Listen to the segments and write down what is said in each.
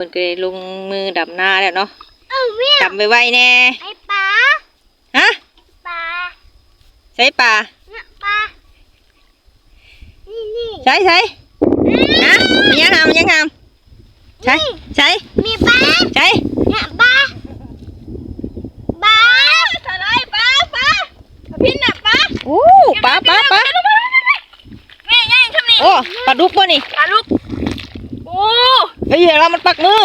เพิ่นเคยลงมือดำนาแล้วเนาะเอ้าแม่ดำไวๆแน่ไอ้ปลาฮะปลาใช้ปลาเนี่ยปลานี่นี่ใช้ใช้ฮะมันยังทำมันยังทำใช้ใช้มีปลาใช้เนี่ยปลาปลาอะไรปลาปลาพี่น่ะปลาโอ้ปลาปลาปลาแม่ยังทำนี่โอ้ปลาดุกป่ะนี่ปลาลูกโอ้ เฮ้ยเรามันปักมือ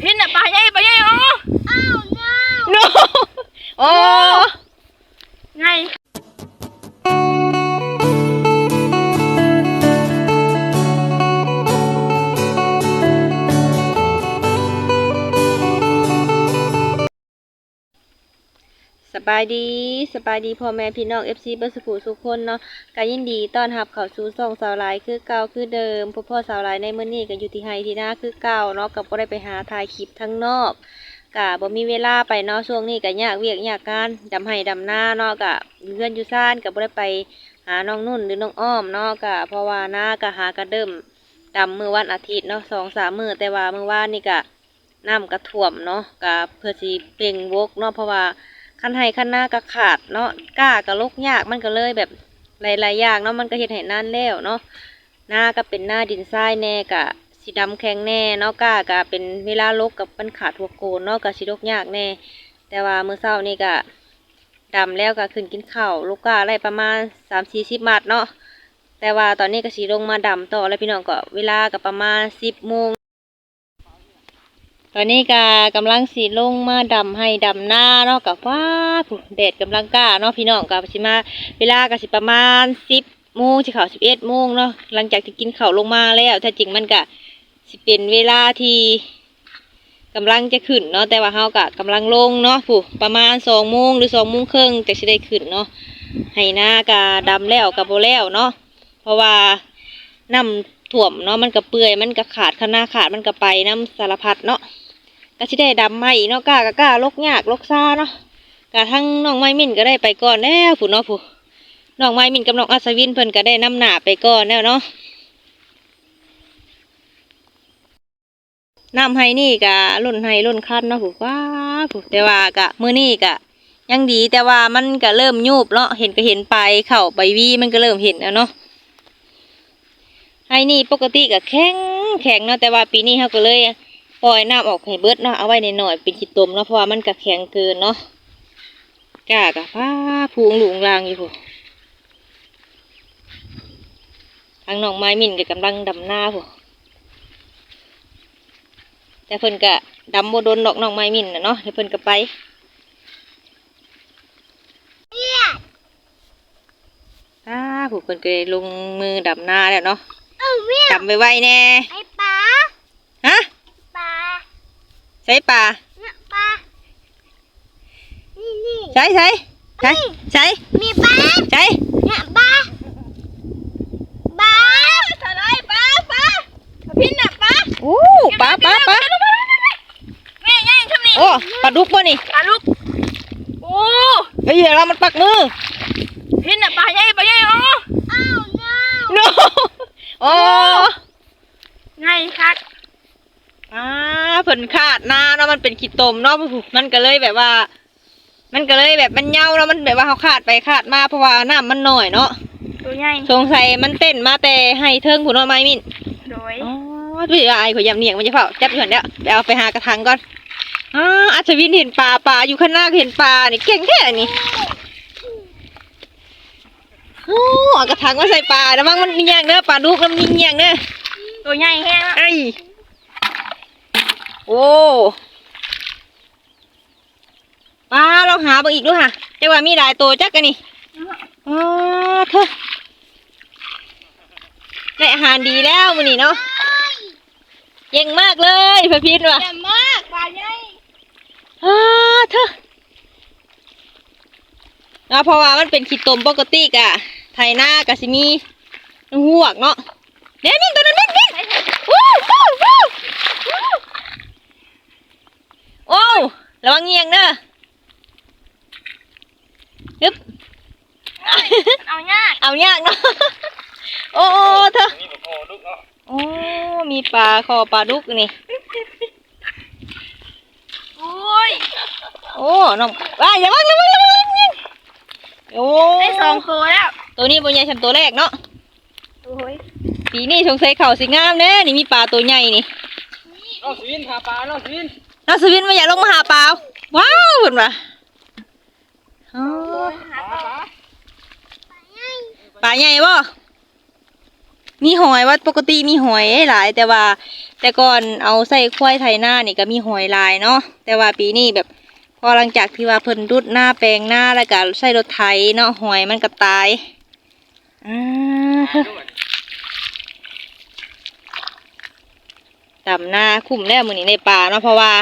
พี่น่ะปลาใหญ่ปลาใหญ่อ๋อ อ้าวน้าโนโอ้ไง สบายดีสบายดีพ่อแม่พี่น้อง FC เบอร์สุขุสุขคนเนาะก็ยินดีต้อนรับเข้าสู่ช่องสาวลายคือเก่าคือเดิมพ่อพ่อสาวลายในเมื้อนี้ก็อยู่ที่ไฮที่หน้าคือเก่าเนาะก็บ่ได้ไปหาถ่ายคลิปทั้งนอกก็บ่มีเวลาไปเนาะช่วงนี้ก็ยากเวียกยากการดำไห้ดำนาเนาะก็เพื่อนอยู่ซ่านก็บ่ได้ไปหาน้องนุ่นหรือน้องอ้อมเนาะก็เพราะว่าหน้าก็หากระเดิมดำมื้อวันอาทิตย์เนาะสองสามมื้อแต่ว่ามื้อวานนี่ก็น้ำก็ท่วมเนาะก็เพื่อสิเป่งวกเนาะเพราะว่า คันให้คันหน้าก็ขาดเนาะก้าก็ลกยากมันก็เลยแบบหลายๆอย่างเนาะมันก็เฮ็ดให้นานแล้วเนาะหน้าก็เป็นหน้าดินทรายแน่กะสีดำแข็งแน่เนาะก้าก็เป็นเวลาลกกับมันขาดหัวโกนเนาะก็สิลกยากแน่ แต่ว่ามื้อเช้านี่ก็ดำแล้วก็ขึ้นกินข้าวลูกก้าได้ประมาณ3-40มัดเนาะแต่ว่าตอนนี้ก็สิลงมาดำต่อแล้วพี่น้องก็เวลาก็ประมาณ10โมง ตอนนี้ก็กำลังสีลงมาดำให้ดำหน้าเนาะกับว้าผู้แดดกำลังกล้าเนาะพี่น้องกับสิมา เวลาก็สิประมาณสิบโมงสิเขาสิบเอ็ดโมงเนาะหลังจากที่กินข้าวลงมาแล้วถ้าจริงมันก็สิเป็นเวลาที่กำลังจะขึ้นเนาะแต่ว่าเฮาก็กำลังลงเนาะผู้ประมาณสองโมงหรือสองโมงครึ่งจะสิได้ขึ้นเนาะให้หน้าก็ดำแล้วกับโบแล้วเนาะเพราะว่าน้ำท่วมเนาะมันก็เปื่อยมันก็ขาดข้างหน้าขาดมันก็ไปน้ำสารพัดเนาะ ก็สิได้ดำใหม่เนาะกล้ากะกล้าลกยากลกซาเนาะกะทั้งน้องไม้มินก็ได้ไปก่อนแล้วผู้เนาะผู้น้องไม้มินกับน้องอัศวินเพิ่นก็ได้นำหน้าไปก่อนแล้วเนาะน้ำให้นี่กะล้นให้ล้นคันเนาะผู้ว้าผู้แต่ว่ากะมือนี้กะยังดีแต่ว่ามันก็เริ่มยุบเนาะเห็นก็เห็นไปเข่าใบวีมันก็เริ่มเห็นแล้วเนาะให้นี่ปกติก็แข็งแข็งเนาะแต่ว่าปีนี้เขาก็เลย ปล่อยน้ำออกให้เบิดเนาะเอาไว้ในหน่อยๆเป็นขี้ตมเนาะเพราะว่ามันก็แข็งเกินเนาะกล้ากะพ้าพูงหลุงลางอยู่ผู้ทางน้องไม้มินก็กำลังดำหน้าผู้แต่เพิ่นก็ดำโมดนดอกน้องไม้มินนะเนาะเดี๋ยวเพิ่นก็ไปอ้าผู้เพิ่นก็ลงมือดำหน้าแล้วเนาะเอ้าแม่ดำไวๆแน่ ไอ้ปลา ฮะ ปลา ใช้ปลาเนี่ยปลา นี่นี่ใช้ใช้ใช้ใช้มีปลาใช้เนี่ยปลาปลาอะไรปลาปลาพี่น่ะปลาโอ้ปลาปลาปลาแม่ยังทำนี่โอ้ปลาดุกป่ะนี่ปลาลูกโอ้เฮ้ยเรามันปักมือพี่น่ะปลาใหญ่ปลาใหญ่อ๋ออ้าวน้าโนโอ้ไงคัก อ่าเพิ่นขาดหน้าเนาะมันเป็นขี้ตมเนาะมันก็เลยแบบว่า มันก็เลยแบบมันเหย้าเนาะมันแบบว่าเขาขาดไปขาดมาเพราะว่าน้ำมันหน่อยเนาะตัวใหญ่สงสัยมันเต้นมาแต่ให้เทิงผู้น้อยไม้มินโดยอ๋อพี่อายขอยยำเนียงมันจะเผาจับอยู่หันเดียวไปเอาไปหากระถางก่อนอ่าอัศวินเห็นปลาปลาอยู่ข้างหน้าก็เห็นปลานี่เก่งแค่นี่โอ้เอากระถางมาใส่ปลาแล้วมั้งมันมีอย่างเด้อปลาดุกแล้วมันมีอย่างเด้อตัวใหญ่แห้งอะไอ้ย โอ้ปลาลองหาบิ่งอีกดูค่ะจังว่ามีหลายตัวจักกันนี่อ๋อเถอได้อาหารดีแล้วมื้อนี้เนาะเก่งมากเลยพระพินว่ะใหญ่มากปลาใหญ่อ่าเถออ่าเพราะว่ามันเป็นขี้ตมปกติกะไถหน้ากะสิมีหวกเนาะเดี๋ยวนี่ตัวนั้นนี่นี่วู้วู้วู้วู้โอ้ว ระวังเงียงเด้อฮึบเอายากเอายากเนาะโอ้เถอะนี่บอกโอ้ลูกเนาะโอ้มีปลาคอปลาดุกนี่โอ้ยโอ้น้องว้ายอย่าวังอย่าวังอย่าวังอย่าวังโอ้ได้สองตัวแล้วตัวนี้บนใหญ่ฉันตัวแรกเนาะโอ้ยปีนี้สงสัยเข่าสิงามแน่นี่มีปลาตัวใหญ่นี่น้องสวินหาปลาน้องสวิ นน้าสวินมาอยากลงมาหาปลาว้าวเห็นปะอ๋อหาปลาปลาใหญ่บ่มีหอยว่าปกติมีหอยหลาย แต่ว่า แต่ก่อนเอาใส่ควายไถหน้านี่ก็มีหอยหลายเนาะแต่ว่าปีนี้แบบพอหลังจากที่ว่าเพิ่นรุดหน้าแปลงหน้าแล้วก็ใส่รถไถเนาะหอยมันก็ตายอ่า ดำหน้าคุ้มแล้วมื้อนี้ในป่าเนาะเพราะว่า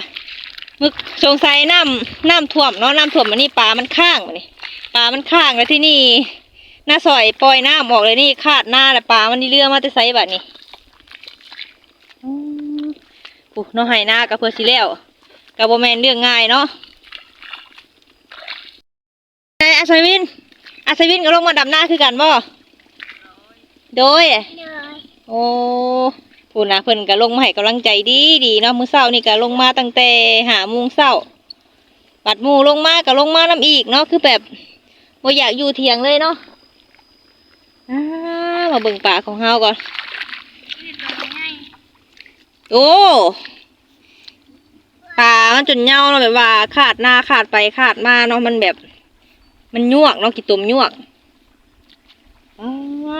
มึกสงสัยน้ำน้ำท่วมเนาะน้ำท่วมมันนี่ปลามันข้างมันนี่ปลามันข้างแล้วที่นี่หน้าซอยปล่อยน้ำออกเลยนี่คาดหน้าแล้วปลามันนี่เรือมาแต่ไซแบบนี้อืมโอ้เนาะให้หน้ากับเพื่อสิแล้วกับโบแมนเรื่องง่ายเนาะไอ้อัศวิน อัศวินก็ลงมาดำหน้าคือกันบ่โดยเลยโอ้ พูดนะเพิ่นก็ลงมาให้กำลังใจดีดีเนาะมื้อเช้านี่ก็ลงมาตั้งแต่หาโมงเช้าบัดหมูลงมาก็ลงมานํอีกเนาะคือแบบบ่อยากอยู่เถียงเลยเนาะอ่ามาเบิ่งป่าของเฮาก่อนโอ้ป่ามันจนเหงาเนาะแบบว่าขาดหน้าขาดไปขาดมาเนาะมันแบบ มันยวกเนาะกี่ตุ่มยวกอ๋อ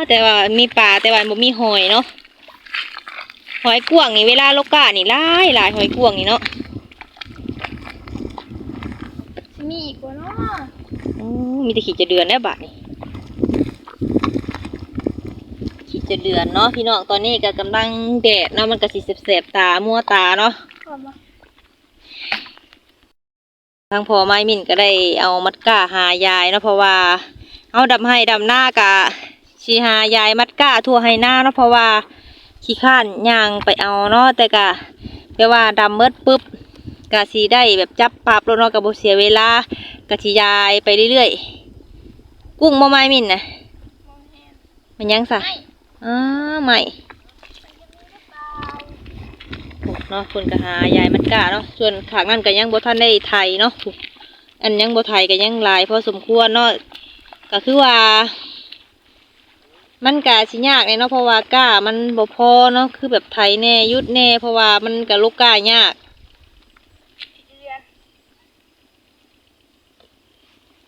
แต่ว่ามีป่าแต่ว่าบ่มีหอยเนาะ หอยกวางนี่เวลาโลกานี่หลายหลายหอยกวางนี่เนาะมีอีกตัวเนาะอ๋อมีแต่ขีดจะเดือนได้บาทนี่ขีดจะเดือนเนาะพี่น้องตอนนี้ก็กำลังแดดเนาะมันก็สิแสบๆตามัวตาเนาะขอบมาทางพ่อไม้มินก็ได้เอามัดก้าหายายเนาะเพราะว่าเอาดำให้ดำหน้ากะชีหายายมัดก้าทั่วให้หน้าเนาะเพราะว่า ขี้ข้านย่างไปเอาเนาะแต่กะแปลว่าดำเมิดปุ๊บกะสีได้แบบจับปรับแล้วเนาะกับบเสียเวลากะชียายไปเรื่อยๆ กุ้งบ่ไม้มินนะมองเห็นมันยังสะไม่อ้าใหม่โอ้เนาะคนก็หายายมัดก้าเนาะส่วนขางนั่นก็ยังบ่ทันได้ไทยเนาะอันยังบ่ไทยก็ยังหลายพอสมควรเนาะก็คือว่า มันกาสิยากเลยเนาะเพราะว่าก้ามันบ่พอเนาะคือแบบไทยแน่ยุดแน่ เพราะว่ามันก็ลูกก้ายากเดือน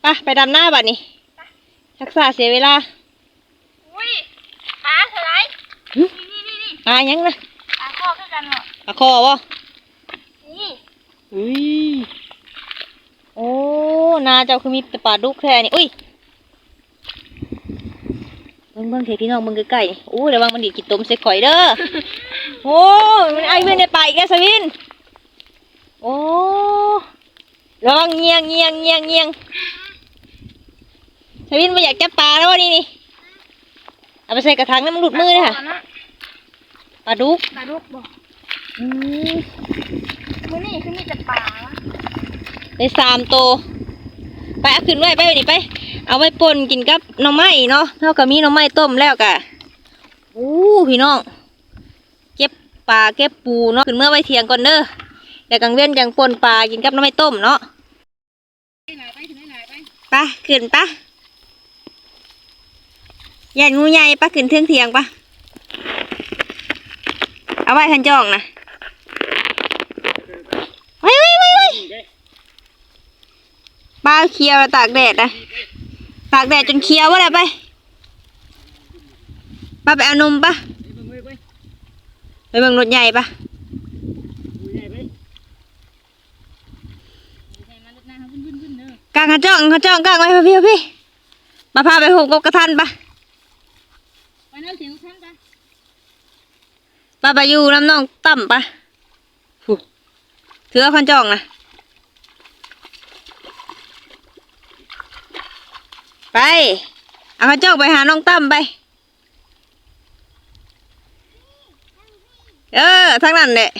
ไปไปดำหน้าบัดนี้ทักษะเสียเวลาอุ้ยปลาสไลด์หึนี่นี่นี่อ่ายังนะปลาข้อคือกันเหรอปลาคอบ่นี่อุ้ยโอ้นาเจ้าคือมีแต่ปลาดุกแค่นี้อุ้ย เบิ่งเบิ่งเถอะพี่น้องเบิ่งใกล้ๆนี่โอ้เดี๋ยววางมันดีดกินต้มใส่ข่อยเด้อ โอ้มันไอเวนในป่าอีกแล้วสวิน โอ้ระวังเงียงเงียงเงียงเงียงสวินมาอยากจับปลาแล้ววะนี่นี่ เอาไปใส่กระถางน้ำมันหลุดมือเลยค่ะปลาข้นะปลาดุกปลาลูกบอกอืมมื้อนี้คือมีแต่ปลาได้สามตัว ไปเอาขึ้นไว้ไปว้นี่ไป เอาไว้ป่นกินกับหน่อไม้เนาะเท่ากับมีหน่อไม้ต้มแล้วกะอู้พี่น้องเก็บปลาเก็บปูเนาะขึ้นเมื่อไว้เทียงก่อนเด้อแต่กลางเว้นยังป่นปลากินกับหน่อไม้ต้มเนาะไปขึ้นปะยันงูใหญ่ปะขึ้นเทืองเทียงปะเอาไว้ทันจองนะไว้ไว้ไว้ไว้ นี่เด้ ปลาเคียวแล้วตากแดดนะตากแดดจนเคียวว่าอะไรไปป้าไปเอานมปะเบิ่งเว้ยเว้ยไปเบิ่งรถใหญ่ปะดูใหญ่เว้ยกางเขาจ้องเขาจ้องกางไว้พะพี่พะพี่มาพาไปหุบกบกระทันปะไปนั่งถึงข้างกันป้าไปอยู่น้ำน้องต่ำปะหูถือเอาคันจ้องนะ ไป เอาคันจ้องไปหาน้องตั้มไป เออทั้งนั้นแหละ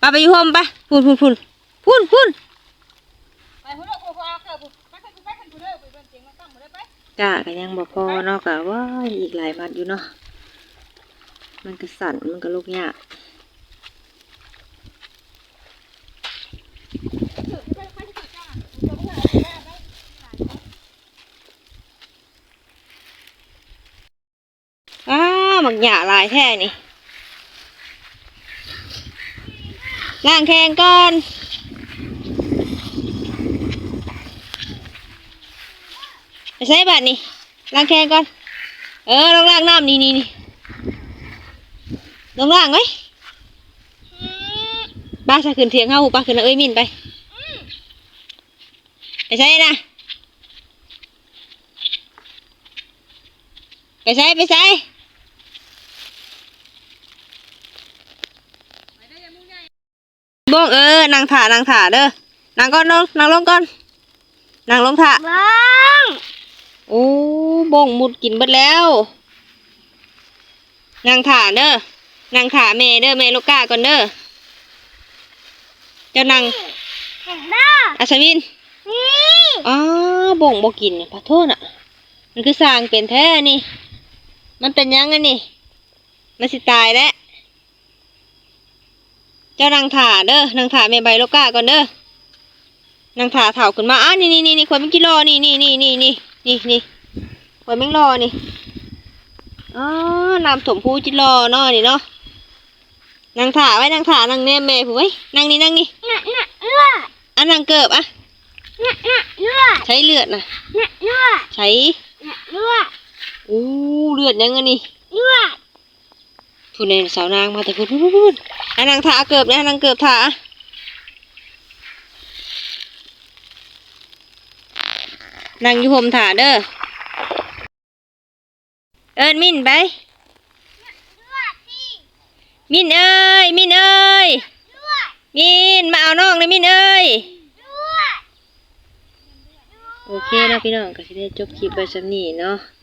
ปไปย่าไปไปอยู่ห้องปะพูนพูนพูนพูนพูนไปหุ่นพุ่นเอไปเป็นเสียงตั้งหมดเลยไปจ้าก็ยังบ่พอเนาะก็ว่าอีกหลายมัดอยู่เนาะมันก็สั่นมันก็ลุกยากอ้าวห มักหยาลายแท้นี่ล้างแข้งก่อนไปใช้บัตรนี่ล้างแข้งก่อน เออลงล้างน้ำนี่นี่นี่ลงล้างไว้ป้าจะขึ้นเทียงเข้าหูป้าขึ้นเอ้ยมินไปไปใช้นะไปใช้ไปใช้บ้อ งเออนางถ่านางถ่าเด้อนางก่อนน้องนางลงก่อนนางลงถ่าบ้างโอ้บ่งมุดกินเบิดแล้ว นางถ่าเด้อนางถ่าแม่เด้อแม่ลูกกาก่อนเด้อเจ้านางเห็นบ้าอัศวินนี่อ๋อบ่งบ่กินเนี่ยขอโทษน่ะ มันคือสร้างเป็นแท้นี่ มันเป็นยังไงนี่ มันสิตายแล้ว เจ้านางถ่าเด้อนางถ่าแม่ใบลูกกาก่อนเด้อนางถ่าเถ่าขึ้นมาอ้าวนี่นี่นี่นี่คนเป็นกิโลนี่นี่นี่นี่นี่นี่นี่คนเป็นรอนี่อ๋อน้ำถมพูจิรอเนาะนี่เนาะนางถ่าไว้นางถ่านางแนมแม่ผู้ไว้ยนางนี่นางนี่น่ะน่ะเลือดอะนางเกิบอะน่ะน่ะเลือดใช้เลือดนะน่ะเลือดใช้น่ะเลือดอู้เลือดยังไงนี่เลือด ผู้ในสาวนางมาแต่พูดพูดพูดพูดอะนางถาเกิบนะนางเกิบถาอนางอยู่ห่มถาเด้อ เอิญมินไป มินเอ้ย มินเอ้ย มินมาเอาน้องเลยมินเอ้ยโอเคนะพี่น้องก็สิได้จบคลิปไปสักนี้เนาะ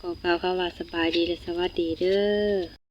ขอกล่าวคำว่าสบายดีและสวัสดีเด้อ